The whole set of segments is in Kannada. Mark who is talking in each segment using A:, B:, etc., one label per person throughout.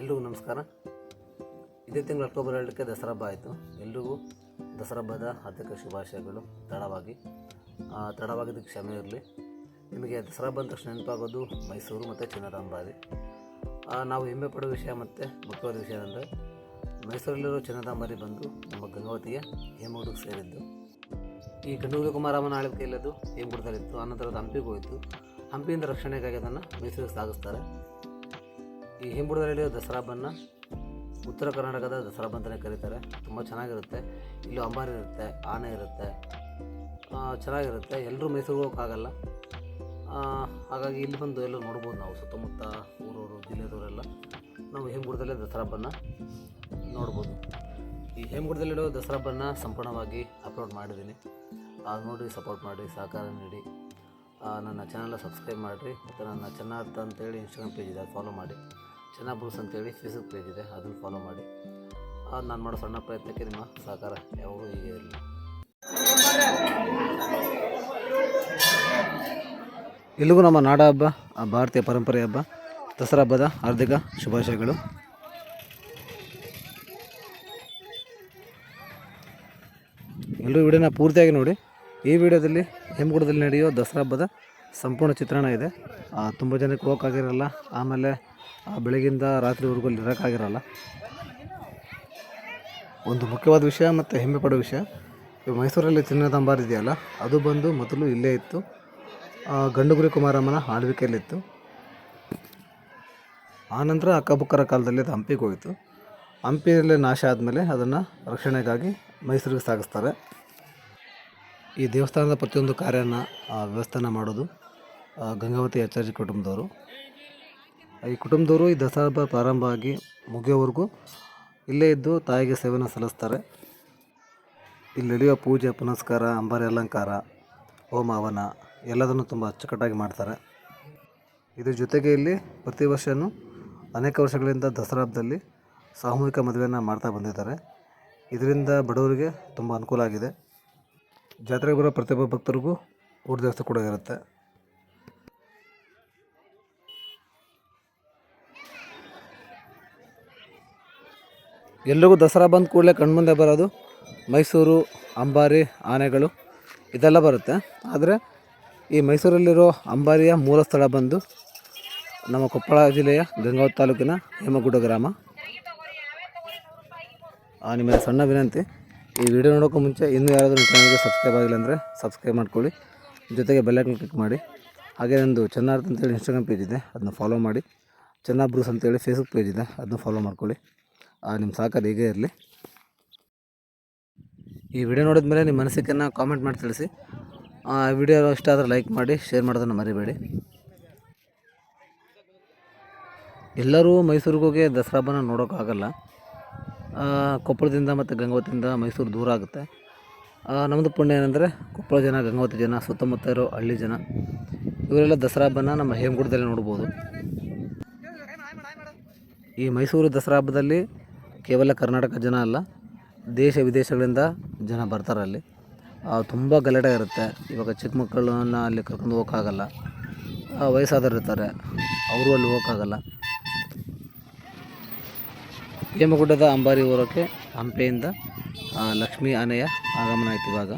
A: ಎಲ್ರಿಗೂ ನಮಸ್ಕಾರ. ಇದೇ ತಿಂಗಳು ಅಕ್ಟೋಬರ್ ಎರಡಕ್ಕೆ ದಸರಾ ಹಬ್ಬ ಆಯಿತು. ಎಲ್ರಿಗೂ ದಸರಾ ಹಬ್ಬದ ಹಾರ್ದಿಕ ಶುಭಾಶಯಗಳು. ತಡವಾಗಿ ತಡವಾಗಿದ್ದಕ್ಕೆ ಕ್ಷಮೆ ಇರಲಿ. ನಿಮಗೆ ದಸರಾ ಬಂದ ತಕ್ಷಣ ನೆನಪಾಗೋದು ಮೈಸೂರು ಮತ್ತು ಚಿನ್ನದಾಂಬಾರಿ ನಾವು ಹೆಮ್ಮೆ ಪಡೋ ವಿಷಯ ಮತ್ತು ಮುಖ್ಯವಾದ ವಿಷಯ ಅಂದರೆ ಮೈಸೂರಲ್ಲಿರೋ ಚಿನ್ನದಾಂಬಾರಿ ಬಂದು ನಮ್ಮ ಗಂಗಾವತಿಯ ಹೇಮಗುಡಿಗೆ ಸೇರಿದ್ದು. ಈ ಗಂಡೂರು ಕುಮಾರಮ್ಮನ ಆಳ್ವಿಕೆಯಲ್ಲದು ಹೇಮಗುಡದಲ್ಲಿತ್ತು ಆನಂತರ ಅದು ಹಂಪಿಗೆ ಹೋಯಿತು. ಹಂಪಿಯಿಂದ ರಕ್ಷಣೆಗಾಗಿ ಅದನ್ನು ಮೈಸೂರಿಗೆ ಸಾಗಿಸ್ತಾರೆ. ಈ ಹಿಂಬುಡದಲ್ಲಿ ದಸರಾ ಹಬ್ಬನ ಉತ್ತರ ಕರ್ನಾಟಕದ ದಸರಾ ಹಬ್ಬ ಅಂತಲೇ ಕರೀತಾರೆ. ತುಂಬ ಚೆನ್ನಾಗಿರುತ್ತೆ. ಇಲ್ಲೂ ಅಂಬಾರಿ ಇರುತ್ತೆ, ಆನೆ ಇರುತ್ತೆ. ಚೆನ್ನಾಗಿರುತ್ತೆ. ಎಲ್ಲರೂ ಮೈಸೂರಿಗೆ ಹೋಗೋಕ್ಕಾಗಲ್ಲ. ಹಾಗಾಗಿ ಇಲ್ಲಿ ಬಂದು ಎಲ್ಲರೂ ನೋಡ್ಬೋದು ನಾವು, ಸುತ್ತಮುತ್ತ ಊರವರು, ಜಿಲ್ಲೆದವರೆಲ್ಲ. ನಾವು ಹೇಮಗುಡದಲ್ಲೇ ದಸರಾ ಹಬ್ಬನ ನೋಡ್ಬೋದು. ಈ ಹೇಮಗುಡದಲ್ಲಿರೋ ದಸರಾ ಹಬ್ಬನ ಸಂಪೂರ್ಣವಾಗಿ ಅಪ್ಲೋಡ್ ಮಾಡಿದ್ದೀನಿ. ಅದು ನೋಡಿ ಸಪೋರ್ಟ್ ಮಾಡಿ, ಸಹಕಾರ ನೀಡಿ. ನನ್ನ ಚಾನಲ್ನ ಸಬ್ಸ್ಕ್ರೈಬ್ ಮಾಡಿರಿ. ಮತ್ತು ನನ್ನ ಚೆನ್ನಾರ್ಥ ಅಂತೇಳಿ ಇನ್ಸ್ಟಾಗ್ರಾಮ್ ಪೇಜ್ ಇದೆ ಫಾಲೋ ಮಾಡಿ. ಚೆನ್ನಾಗಿ ಬ್ರೂಸ್ ಅಂತೇಳಿ ಫೇಸ್ಬುಕ್ ಪೇಜ್ ಇದೆ, ಅದನ್ನು ಫಾಲೋ ಮಾಡಿ. ನಾನು ಮಾಡೋ ಸಣ್ಣ ಪ್ರಯತ್ನಕ್ಕೆ ನಿಮ್ಮ ಸಹಕಾರ ಯಾವಾಗಲೂ ಹೀಗೆ ಇರಲಿ. ಎಲ್ಲಿಗೂ ನಮ್ಮ ನಾಡ ಹಬ್ಬ, ಆ, ಭಾರತೀಯ ಪರಂಪರೆ ಹಬ್ಬ, ದಸರಾ ಹಬ್ಬದ ಹಾರ್ದಿಕ ಶುಭಾಶಯಗಳು. ಎಲ್ಲರೂ ವಿಡಿಯೋನ ಪೂರ್ತಿಯಾಗಿ ನೋಡಿ. ಈ ವಿಡಿಯೋದಲ್ಲಿ ಹೆಮ್ಮಗುಡದಲ್ಲಿ ನಡೆಯೋ ದಸರಾ ಹಬ್ಬದ ಸಂಪೂರ್ಣ ಚಿತ್ರಣ ಇದೆ. ತುಂಬ ಜನಕ್ಕೆ ಹೋಗೋಕ್ಕಾಗಿರಲ್ಲ. ಆಮೇಲೆ ಬೆಳಗಿಂದ ರಾತ್ರಿವರೆಗೂ ಅಲ್ಲಿ ಇರೋಕ್ಕಾಗಿರಲ್ಲ ಒಂದು ಮುಖ್ಯವಾದ ವಿಷಯ ಮತ್ತು ಹೆಮ್ಮೆ ಪಡೋ ವಿಷಯ. ಮೈಸೂರಲ್ಲಿ ಚಿನ್ನದ ಅಂಬಾರ್ ಇದೆಯಲ್ಲ ಅದು ಬಂದು ಮೊದಲು ಇಲ್ಲೇ ಇತ್ತು. ಆ, ಗಂಡುಗುರಿ ಕುಮಾರಮ್ಮನ ಆಳ್ವಿಕೆಯಲ್ಲಿತ್ತು. ಆನಂತರ ಅಕ್ಕಬುಕ್ಕರ ಕಾಲದಲ್ಲಿ ಅದು ಹಂಪಿಗೆ ಹೋಯಿತು. ಹಂಪಿಯಲ್ಲೇ ನಾಶ ಆದಮೇಲೆ ಅದನ್ನು ರಕ್ಷಣೆಗಾಗಿ ಮೈಸೂರಿಗೆ ಸಾಗಿಸ್ತಾರೆ. ಈ ದೇವಸ್ಥಾನದ ಪ್ರತಿಯೊಂದು ಕಾರ್ಯನ ಆ, ವ್ಯವಸ್ಥಾನ ಮಾಡೋದು ಆ, ಗಂಗಾವತಿ ಆಚಾರ್ಯ ಕುಟುಂಬದವರು. ಈ ಕುಟುಂಬದವರು ಈ ದಸರಾ ಹಬ್ಬ ಪ್ರಾರಂಭ ಆಗಿ ಮುಗಿಯೋವರೆಗೂ ಇಲ್ಲೇ ಇದ್ದು ತಾಯಿಗೆ ಸೇವೆಯನ್ನು ಸಲ್ಲಿಸ್ತಾರೆ. ಇಲ್ಲಿ ನಡೆಯುವ ಪೂಜೆ, ಪುನಸ್ಕಾರ, ಅಂಬಾರಿ, ಅಲಂಕಾರ, ಹೋಮ, ಹವನ ಎಲ್ಲದನ್ನು ತುಂಬ ಅಚ್ಚುಕಟ್ಟಾಗಿ ಮಾಡ್ತಾರೆ. ಇದರ ಜೊತೆಗೆ ಇಲ್ಲಿ ಪ್ರತಿ ವರ್ಷವೂ ಅನೇಕ ವರ್ಷಗಳಿಂದ ದಸರಾ ಹಬ್ಬದಲ್ಲಿ ಸಾಮೂಹಿಕ ಮದುವೆಯನ್ನು ಮಾಡ್ತಾ ಬಂದಿದ್ದಾರೆ. ಇದರಿಂದ ಬಡವರಿಗೆ ತುಂಬ ಅನುಕೂಲ ಆಗಿದೆ. ಜಾತ್ರೆಗೆ ಬರೋ ಪ್ರತಿಯೊಬ್ಬ ಭಕ್ತರಿಗೂ ಊಟ ವ್ಯವಸ್ಥೆ ಕೂಡ ಇರುತ್ತೆ. ಎಲ್ರಿಗೂ ದಸರಾ ಬಂದ ಕೂಡಲೇ ಕಣ್ಮುಂದೆ ಬರೋದು ಮೈಸೂರು, ಅಂಬಾರಿ, ಆನೆಗಳು, ಇದೆಲ್ಲ ಬರುತ್ತೆ. ಆದರೆ ಈ ಮೈಸೂರಲ್ಲಿರೋ ಅಂಬಾರಿಯ ಮೂಲ ಸ್ಥಳ ಬಂದು ನಮ್ಮ ಕೊಪ್ಪಳ ಜಿಲ್ಲೆಯ ಗಂಗಾವತಿ ತಾಲೂಕಿನ ಹೇಮಗುಡ್ಡ ಗ್ರಾಮ. ನಿಮಗೆ ಸಣ್ಣ ವಿನಂತಿ. ಈ ವಿಡಿಯೋ ನೋಡೋಕ್ಕೂ ಮುಂಚೆ ಇನ್ನೂ ಯಾರಾದರೂ ಚಾನಲ್ಗೆ ಸಬ್ಸ್ಕ್ರೈಬ್ ಆಗಿಲ್ಲ ಅಂದರೆ ಸಬ್ಸ್ಕ್ರೈಬ್ ಮಾಡ್ಕೊಳ್ಳಿ. ಜೊತೆಗೆ ಬೆಲ್ಲೈಕನ್ ಕ್ಲಿಕ್ ಮಾಡಿ. ಹಾಗೆ ನಂದು ಚೆನ್ನಾರ್ಥ ಅಂತೇಳಿ ಇನ್ಸ್ಟಾಗ್ರಾಮ್ ಪೇಜ್ ಇದೆ, ಅದನ್ನ ಫಾಲೋ ಮಾಡಿ. ಚೆನ್ನಾಗಿ ಬ್ರೂಸ್ ಅಂತೇಳಿ ಫೇಸ್ಬುಕ್ ಪೇಜ್ ಇದೆ, ಅದನ್ನ ಫಾಲೋ ಮಾಡ್ಕೊಳ್ಳಿ. ನಿಮ್ಮ ಸಹಕಾರ ಹೀಗೆ ಇರಲಿ. ಈ ವಿಡಿಯೋ ನೋಡಿದ ಮೇಲೆ ನಿಮ್ಮ ಮನಸ್ಸಿಗೆನ್ನ ಕಾಮೆಂಟ್ ಮಾಡಿ ತಿಳಿಸಿ. ಆ ವಿಡಿಯೋ ಇಷ್ಟ ಆದರೆ ಲೈಕ್ ಮಾಡಿ ಶೇರ್ ಮಾಡೋದನ್ನು ಮರಿಬೇಡಿ. ಎಲ್ಲರೂ ಮೈಸೂರಿಗೆ ಹೋಗಿ ದಸರಾ ಹಬ್ಬನ ನೋಡೋಕ್ಕಾಗಲ್ಲ ಕೊಪ್ಪಳದಿಂದ ಮತ್ತು ಗಂಗಾವತಿಯಿಂದ ಮೈಸೂರು ದೂರ ಆಗುತ್ತೆ. ನಮ್ಮದು ಪುಣ್ಯ ಏನಂದರೆ ಕೊಪ್ಪಳ ಜನ, ಗಂಗಾವತಿ ಜನ ಸುತ್ತಮುತ್ತ ಇರೋ ಹಳ್ಳಿ ಜನ, ಇವರೆಲ್ಲ ದಸರಾ ಹಬ್ಬನ ನಮ್ಮ ಹೇಮಗುಡದಲ್ಲಿ ನೋಡ್ಬೋದು. ಈ ಮೈಸೂರು ದಸರಾ ಹಬ್ಬದಲ್ಲಿ ಕೇವಲ ಕರ್ನಾಟಕ ಜನ ಅಲ್ಲ, ದೇಶ ವಿದೇಶಗಳಿಂದ ಜನ ಬರ್ತಾರೆ ಅಲ್ಲಿ. ತುಂಬ ಗಲಾಟೆ ಇರುತ್ತೆ. ಇವಾಗ ಚಿಕ್ಕ ಮಕ್ಕಳನ್ನ ಅಲ್ಲಿ ಕರ್ಕೊಂಡು ಹೋಗೋಕ್ಕಾಗಲ್ಲ. ವಯಸ್ಸಾದವ್ರು ಇರ್ತಾರೆ. ಅವರು ಅಲ್ಲಿ ಹೋಗೋಕ್ಕಾಗಲ್ಲ. ಹೇಮಗುಡ್ಡದ ಅಂಬಾರಿ ಊರಕ್ಕೆ ಹಂಪೆಯಿಂದ ಲಕ್ಷ್ಮೀ ಆನೆಯ ಆಗಮನ ಆಯ್ತು ಇವಾಗ.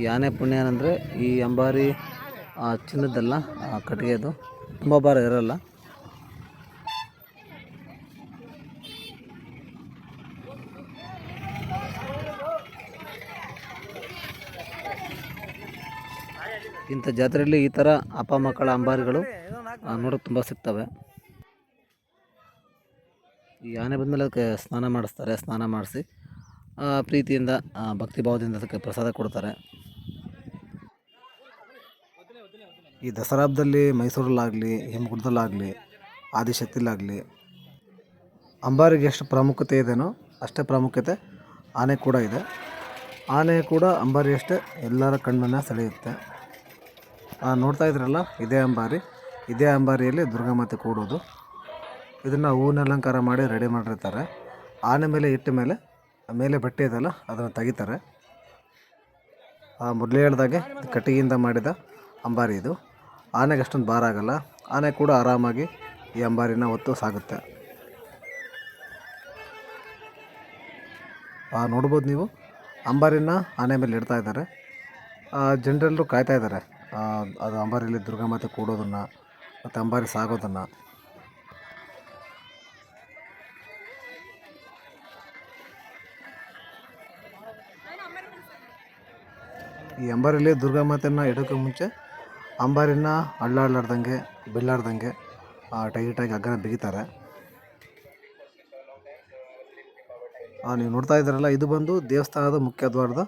A: ಈ ಆನೆ ಪುಣ್ಯ ಏನಂದರೆ ಈ ಅಂಬಾರಿ ಚಿನ್ನದ್ದಲ್ಲ ಕಟ್ಟಿಗೆದು. ತುಂಬ ಭಾರ ಇರಲ್ಲ. ಇಂಥ ಜಾತ್ರೆಯಲ್ಲಿ ಈ ಥರ ಅಪ್ಪ, ಮಕ್ಕಳ ಅಂಬಾರಿಗಳು ನೋಡೋಕೆ ತುಂಬ ಸಿಗ್ತವೆ. ಈ ಆನೆ ಬಂದಮೇಲೆ ಅದಕ್ಕೆ ಸ್ನಾನ ಮಾಡಿಸ್ತಾರೆ, ಸ್ನಾನ ಮಾಡಿಸಿ ಪ್ರೀತಿಯಿಂದ ಭಕ್ತಿಭಾವದಿಂದ ಭಕ್ತಿ ಭಾವದಿಂದ ಅದಕ್ಕೆ ಪ್ರಸಾದ ಕೊಡ್ತಾರೆ. ಈ ದಸರಾ ಹಬ್ಬದಲ್ಲಿ ಮೈಸೂರಲ್ಲಾಗಲಿ, ಹಿಮಗುಡ್ದಲ್ಲಾಗಲಿ ಆದಿಶಕ್ತಿಲಾಗಲಿ ಅಂಬಾರಿಗೆ ಎಷ್ಟು ಪ್ರಾಮುಖ್ಯತೆ ಇದೆಯೋ ಅಷ್ಟೇ ಪ್ರಾಮುಖ್ಯತೆ ಆನೆ ಕೂಡ ಇದೆ. ಆನೆ ಕೂಡ ಅಂಬಾರಿ ಅಷ್ಟೇ ಎಲ್ಲರ ಕಣ್ಣನ್ನು ಸೆಳೆಯುತ್ತೆ. ನೋಡ್ತಾ ಇದ್ರಲ್ಲ? ಇದೇ ಅಂಬಾರಿ. ಇದೇ ಅಂಬಾರಿಯಲ್ಲಿ ದುರ್ಗಾಮಾತೆ ಕೂಡೋದು. ಇದನ್ನು ಹೂವಿನ ಅಲಂಕಾರ ಮಾಡಿ ರೆಡಿ ಮಾಡಿರ್ತಾರೆ. ಆನೆ ಮೇಲೆ ಇಟ್ಟ ಮೇಲೆ ಮೇಲೆ ಬಟ್ಟೆ ಇದೆಲ್ಲ ಅದನ್ನು ತೆಗಿತಾರೆ. ಮೊದಲೇ ಹೇಳ್ದಾಗೆ ಕಟ್ಟಿಗೆಯಿಂದ ಮಾಡಿದ ಅಂಬಾರಿ ಇದು. ಆನೆಗೆ ಅಷ್ಟೊಂದು ಭಾರ ಆಗಲ್ಲ. ಆನೆ ಕೂಡ ಆರಾಮಾಗಿ ಈ ಅಂಬಾರಿನ ಹೊತ್ತು ಸಾಗುತ್ತೆ. ನೋಡ್ಬೋದು ನೀವು. ಅಂಬಾರಿನ ಆನೆ ಮೇಲೆ ಇಡ್ತಾ ಇದ್ದಾರೆ. ಜನರೆಲ್ಲರೂ ಕಾಯ್ತಾ ಇದ್ದಾರೆ. ಅದು ಅಂಬಾರಿಯಲ್ಲಿ ದುರ್ಗಾಮಾತೆ ಕೂಡೋದನ್ನು ಮತ್ತು ಅಂಬಾರಿ ಸಾಗೋದನ್ನು. ಈ ಅಂಬಾರಿಯಲ್ಲಿ ದುರ್ಗಾಮಾತೆನ ಇಡೋಕ್ಕೆ ಮುಂಚೆ ಅಂಬಾರಿನ ಅಳ್ಳಾಡ್ಲಾರ್ದಂಗೆ, ಬಿಲ್ಲಾಡ್ದಂಗೆ ಟೈಟಾಗಿ ಹಗ್ಗನ ಬಿಗಿತಾರೆ. ನೀವು ನೋಡ್ತಾ ಇದ್ದೀರಲ್ಲ, ಇದು ಬಂದು ದೇವಸ್ಥಾನದ ಮುಖ್ಯ ದ್ವಾರದ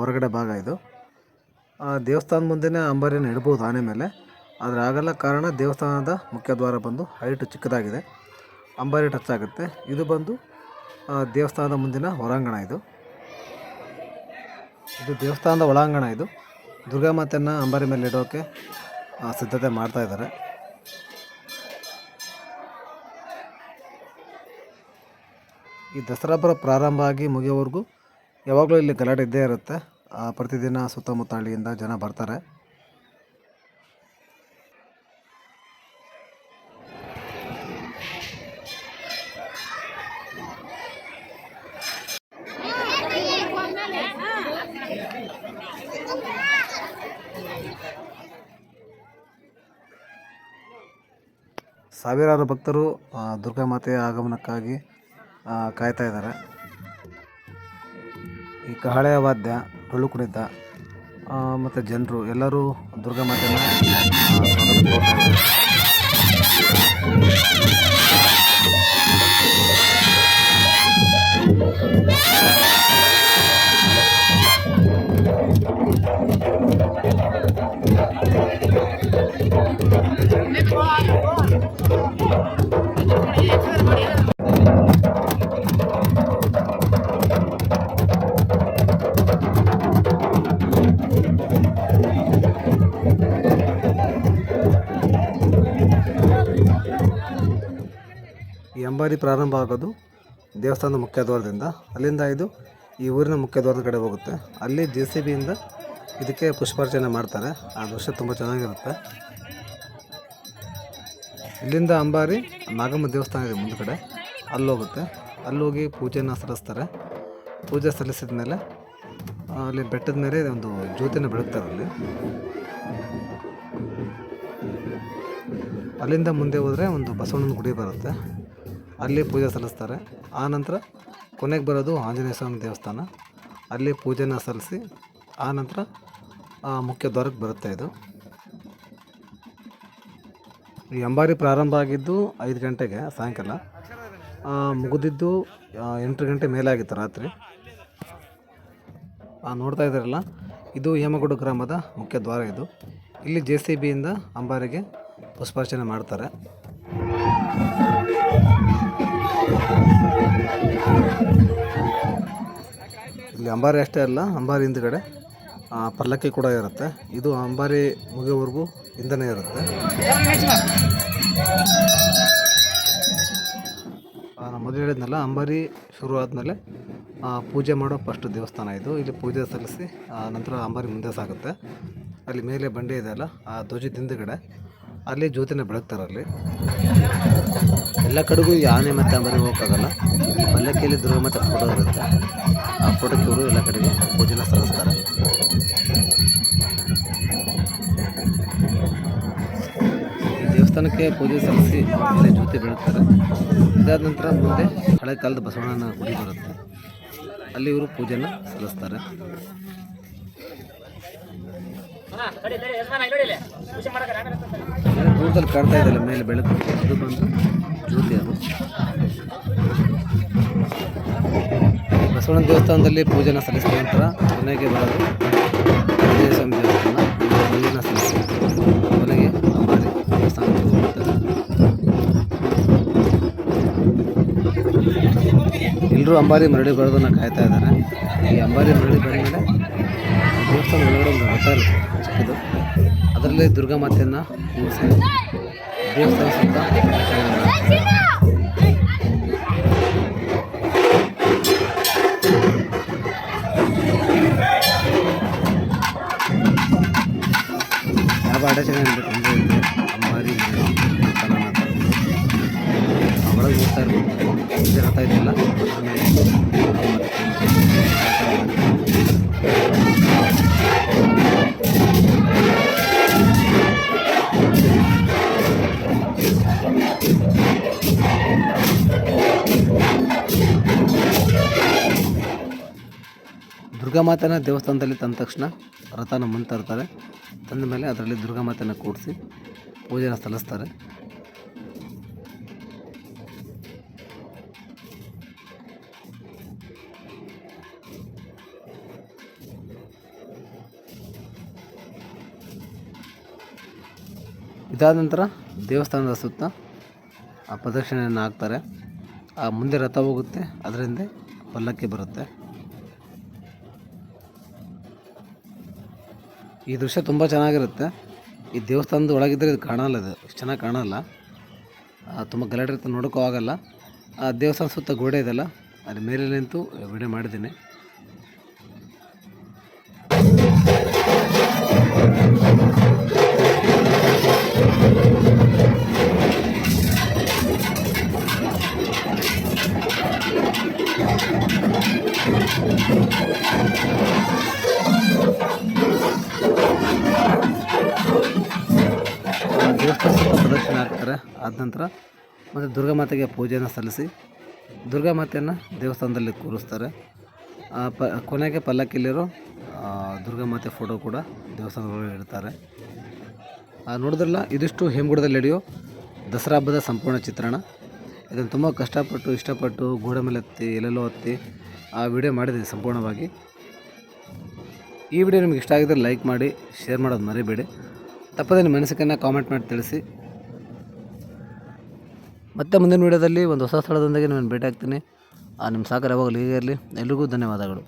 A: ಹೊರಗಡೆ ಭಾಗ ಇದು. ಆ, ದೇವಸ್ಥಾನದ ಮುಂದೆನೇ ಅಂಬಾರಿಯನ್ನು ಇಡ್ಬೋದು ಆನೆ ಮೇಲೆ. ಆದರೆ ಆಗಲ್ಲ ಕಾರಣ ದೇವಸ್ಥಾನದ ಮುಖ್ಯ ದ್ವಾರ ಬಂದು ಹೈಟು ಚಿಕ್ಕದಾಗಿದೆ. ಅಂಬಾರಿ ಟಚ್ ಆಗುತ್ತೆ. ಇದು ಬಂದು ದೇವಸ್ಥಾನದ ಮುಂದಿನ ಹೊರಾಂಗಣ ಇದು. ಇದು ದೇವಸ್ಥಾನದ ಒಳಾಂಗಣ ಇದು. ದುರ್ಗಾ ಮಾತೆಯನ್ನು ಅಂಬಾರಿ ಮೇಲೆ ಇಡೋಕ್ಕೆ ಸಿದ್ಧತೆ ಮಾಡ್ತಾ ಇದ್ದಾರೆ. ಈ ದಸರಾ ಹಬ್ಬ ಪ್ರಾರಂಭ ಆಗಿ ಮುಗಿಯೋವರೆಗೂ ಯಾವಾಗಲೂ ಇಲ್ಲಿ ಗಲಾಟೆ ಇದ್ದೇ ಇರುತ್ತೆ. ಪ್ರತಿದಿನ ಸುತ್ತಮುತ್ತ ಹಳ್ಳಿಯಿಂದ ಜನ ಬರ್ತಾರೆ. ಸಾವಿರಾರು ಭಕ್ತರು ದುರ್ಗಾ ಮಾತೆಯ ಆಗಮನಕ್ಕಾಗಿ ಕಾಯ್ತಾ ಇದ್ದಾರೆ. ಈ ಕಹಳೆಯ ವಾದ್ಯ ಡೊಳ್ಳು ಕುಣಿತ ಮತ್ತು ಜನರು ಎಲ್ಲರೂ ದುರ್ಗಾಮಾತೆನ ಆ, ಅಂಬಾರಿ ಪ್ರಾರಂಭ ಆಗೋದು ದೇವಸ್ಥಾನದ ಮುಖ್ಯ ದ್ವಾರದಿಂದ ಅಲ್ಲಿಂದ ಇದು ಈ ಊರಿನ ಮುಖ್ಯ ದ್ವಾರದ ಕಡೆ ಹೋಗುತ್ತೆ. ಅಲ್ಲಿ ಜೆ ಸಿ ಬಿಯಿಂದ ಇದಕ್ಕೆ ಪುಷ್ಪಾರ್ಚನೆ ಮಾಡ್ತಾರೆ. ಆ ದೃಶ್ಯ ತುಂಬ ಚೆನ್ನಾಗಿರುತ್ತೆ. ಇಲ್ಲಿಂದ ಅಂಬಾರಿ ನಾಗಮ್ಮ ದೇವಸ್ಥಾನ ಇದೆ ಮುಂದ್ಗಡೆ. ಅಲ್ಲೋಗುತ್ತೆ ಅಲ್ಲೋಗಿ ಪೂಜೆನ ಸಲ್ಲಿಸ್ತಾರೆ. ಪೂಜೆ ಸಲ್ಲಿಸಿದ ಮೇಲೆ ಅಲ್ಲಿ ಬೆಟ್ಟದ ಮೇಲೆ ಒಂದು ಜ್ಯೋತಿನ ಬೆಳಗ್ತಾರೆ ಅಲ್ಲಿ. ಅಲ್ಲಿಂದ ಮುಂದೆ ಹೋದರೆ ಒಂದು ಬಸವಣ್ಣನ ಗುಡಿ ಬರುತ್ತೆ. ಅಲ್ಲಿ ಪೂಜೆ ಸಲ್ಲಿಸ್ತಾರೆ. ಆನಂತರ ಕೊನೆಗೆ ಬರೋದು ಆಂಜನೇಯ ಸ್ವಾಮಿ ದೇವಸ್ಥಾನ. ಅಲ್ಲಿ ಪೂಜೆನ ಸಲ್ಲಿಸಿ ಆನಂತರ ಮುಖ್ಯ ದ್ವಾರಕ್ಕೆ ಬರುತ್ತೆ ಇದು. ಈ ಅಂಬಾರಿ ಪ್ರಾರಂಭ ಆಗಿದ್ದು ಐದು ಗಂಟೆಗೆ ಸಾಯಂಕಾಲ. ಮುಗಿದಿದ್ದು ಎಂಟು ಗಂಟೆ ಮೇಲಾಗಿತ್ತು ರಾತ್ರಿ. ಆ, ನೋಡ್ತಾ ಇದ್ದಾರಲ್ಲ ಇದು ಹೇಮಗುಡು ಗ್ರಾಮದ ಮುಖ್ಯ ದ್ವಾರ ಇದು. ಇಲ್ಲಿ ಜೆ ಸಿ ಬಿಯಿಂದ ಅಂಬಾರಿಗೆ ಪುಷ್ಪಾರ್ಚನೆ ಮಾಡ್ತಾರೆ. ಇಲ್ಲಿ ಅಂಬಾರಿ ಅಷ್ಟೇ ಅಲ್ಲ, ಅಂಬಾರಿ ಹಿಂದ್ಗಡೆ ಪಲ್ಲಕ್ಕಿ ಕೂಡ ಇರುತ್ತೆ. ಇದು ಅಂಬಾರಿ ಮುಗಿಯೋವರೆಗೂ ಹಿಂದನೇ ಇರುತ್ತೆ. ನಾನು ಮೊದಲು ಹೇಳಿದ್ನಲ್ಲ, ಅಂಬಾರಿ ಶುರು ಆದಮೇಲೆ ಪೂಜೆ ಮಾಡೋ ಫಸ್ಟ್ ದೇವಸ್ಥಾನ ಇದು. ಇಲ್ಲಿ ಪೂಜೆ ಸಲ್ಲಿಸಿ ನಂತರ ಅಂಬಾರಿ ಮುಂದೆ ಸಾಗುತ್ತೆ. ಅಲ್ಲಿ ಮೇಲೆ ಬಂಡೆ ಇದೆ ಅಲ್ಲ, ಆ, ಧ್ವಜದ ಹಿಂದುಗಡೆ. ಅಲ್ಲಿ ಜ್ಯೋತಿನ ಬೆಳಗ್ತಾರೆ ಅಲ್ಲಿ ಎಲ್ಲ ಕಡೆಗೂ ಆನೆ ಮತ್ತು ಅಂಬಾರಿ ಹೋಗೋಕ್ಕಾಗಲ್ಲ. ಈ ಪಲ್ಲಕ್ಕಿಯಲ್ಲಿ ದುರ್ಗ ಮತ್ತು ಫೋಟೋ ಇರುತ್ತೆ. ಆ ಫೋಟೋಕ್ಕೆ ಇವರು ಎಲ್ಲ ಕಡೆಗೆ ಪೂಜೆನ ಸಲ್ಲಿಸ್ತಾರೆ. ದೇವಸ್ಥಾನಕ್ಕೆ ಪೂಜೆ ಸಲ್ಲಿಸಿ ಮೇಲೆ ಜ್ಯೋತಿ ಬೆಳಗ್ತಾರೆ ಇದಾದ ನಂತರ ಮುಂದೆ ಹಳೆ ಕಾಲದ ಬಸವಣ್ಣನ ಗುಡಿ ಬರುತ್ತೆ. ಅಲ್ಲಿ ಇವರು ಪೂಜೆನ ಸಲ್ಲಿಸ್ತಾರೆ. ದೂರದಲ್ಲಿ ಕಾಣ್ತಾ ಇದ್ದಲ್ಲ ಮೇಲೆ ಬೆಳಕು. ಅದು ಬಂದು ಬಸವಣ್ಣ ದೇವಸ್ಥಾನದಲ್ಲಿ ಪೂಜೆನ ಸಲ್ಲಿಸಿದ ನಂತರ ಕೊನೆಗೆ ಬರೋದು ಸ್ವಾಮಿ ದೇವಸ್ಥಾನ. ಪೂಜೆನ ಸಲ್ಲಿಸಿ ಕೊನೆಗೆ ಅಂಬಾರಿ ದೇವಸ್ಥಾನಕ್ಕೆ ಎಲ್ಲರೂ ಅಂಬಾರಿ ಮರಳಿ ಬರೋದನ್ನು ಕಾಯ್ತಾ ಇದ್ದಾರೆ. ಈ ಅಂಬಾರಿ ಮರಳಿ ಬಂದಮೇಲೆ ದೇವಸ್ಥಾನ ಒಳಗಡೆ ಒಂದು ರಥ ಚಿಕ್ಕದು. ಅದರಲ್ಲಿ ದುರ್ಗಾ ಮಾತೆಯನ್ನು ಕೂರಿಸಿ ದೇವಸ್ಥಾನ ಸುತ್ತ ಯಾವ ಅಡಚಣೆ ಅಂದರೆ ತೊಂದರೆ ಇದೆ ಅಂಬಾರಿ ದೇವಸ್ಥಾನ ಅಂತ ಒಳಗೆ ಹೋಗ್ತಾ ಇರ್ಬೋದು ಪೂಜೆ ರಥ ಇದೆಯಲ್ಲ ಆಮೇಲೆ ದುರ್ಗಾಮಾತೆನ ದೇವಸ್ಥಾನದಲ್ಲಿ ತಂದ ತಕ್ಷಣ ರಥನ ಮುಂದೆ ತರ್ತಾರೆ. ತಂದ ಮೇಲೆ ಅದರಲ್ಲಿ ದುರ್ಗಾಮಾತೆನ ಕೂಡಿಸಿ ಪೂಜೆನ ಸಲ್ಲಿಸ್ತಾರೆ. ಇದಾದ ನಂತರ ದೇವಸ್ಥಾನದ ಸುತ್ತ ಆ ಪ್ರದಕ್ಷಿಣೆಯನ್ನು ಹಾಕ್ತಾರೆ. ಆ ಮುಂದೆ ರಥ ಹೋಗುತ್ತೆ, ಅದರಿಂದ ಪಲ್ಲಕ್ಕಿ ಬರುತ್ತೆ. ಈ ದೃಶ್ಯ ತುಂಬ ಚೆನ್ನಾಗಿರುತ್ತೆ. ಈ ದೇವಸ್ಥಾನದ ಒಳಗಿದ್ರೆ ಇದು ಕಾಣಲ್ಲ ಅದು ಇಷ್ಟು ಚೆನ್ನಾಗಿ ಕಾಣಲ್ಲ. ತುಂಬ ಗಲಾಟೆ ಇರ್ತದೆ ನೋಡೋಕ್ಕೂ ಆಗಲ್ಲ. ಆ, ದೇವಸ್ಥಾನ ಸುತ್ತ ಗೋಡೆ ಇದೆಲ್ಲ ಅಲ್ಲಿ ಮೇಲೆ ನಿಂತು ವಿಡಿಯೋ ಮಾಡಿದ್ದೀನಿ. ಹಾಕ್ತಾರೆ ಆದ ನಂತರ ಮತ್ತು ದುರ್ಗಾ ಮಾತೆಗೆ ಪೂಜೆಯನ್ನು ಸಲ್ಲಿಸಿ ದುರ್ಗಾ ಮಾತೆಯನ್ನು ದೇವಸ್ಥಾನದಲ್ಲಿ ಕೂರಿಸ್ತಾರೆ. ಪ, ಕೊನೆಗೆ ಪಲ್ಲಕ್ಕಿಲಿರೋ ದುರ್ಗಾ ಮಾತೆ ಫೋಟೋ ಕೂಡ ದೇವಸ್ಥಾನದಲ್ಲಿ ಇಡ್ತಾರೆ. ನೋಡಿದ್ರಲ್ಲ, ಇದಿಷ್ಟು ಹೇಮಗುಡದಲ್ಲಿ ಹಿಡಿಯೋ ದಸರಾ ಹಬ್ಬದ ಸಂಪೂರ್ಣ ಚಿತ್ರಣ. ಇದನ್ನು ತುಂಬ ಕಷ್ಟಪಟ್ಟು, ಇಷ್ಟಪಟ್ಟು ಗೋಡೆ ಮೇಲೆ ಹತ್ತಿ, ಎಲ್ಲೆಲ್ಲೋ ಹತ್ತಿ ಆ ವಿಡಿಯೋ ಮಾಡಿದ್ದೀನಿ ಸಂಪೂರ್ಣವಾಗಿ. ಈ ವಿಡಿಯೋ ನಿಮಗೆ ಇಷ್ಟ ಆಗಿದ್ರೆ ಲೈಕ್ ಮಾಡಿ, ಶೇರ್ ಮಾಡೋದು ಮರಿಬೇಡಿ. ತಪ್ಪದೇ ನಿಮ್ಮ ಮನಸ್ಸಿಗೆ ಕಾಮೆಂಟ್ ಮಾಡಿ ತಿಳಿಸಿ. ಮತ್ತೆ ಮುಂದಿನ ವೀಡಿಯೋದಲ್ಲಿ ಒಂದು ಹೊಸ ಸ್ಥಳದೊಂದಿಗೆ ನಾನು ಭೇಟಿ ಆಗ್ತೀನಿ ನಿಮ್ಮ ಸಹಕಾರ ಯಾವಾಗಲೂ ಹೀಗೆ ಇರಲಿ. ಎಲ್ರಿಗೂ ಧನ್ಯವಾದಗಳು.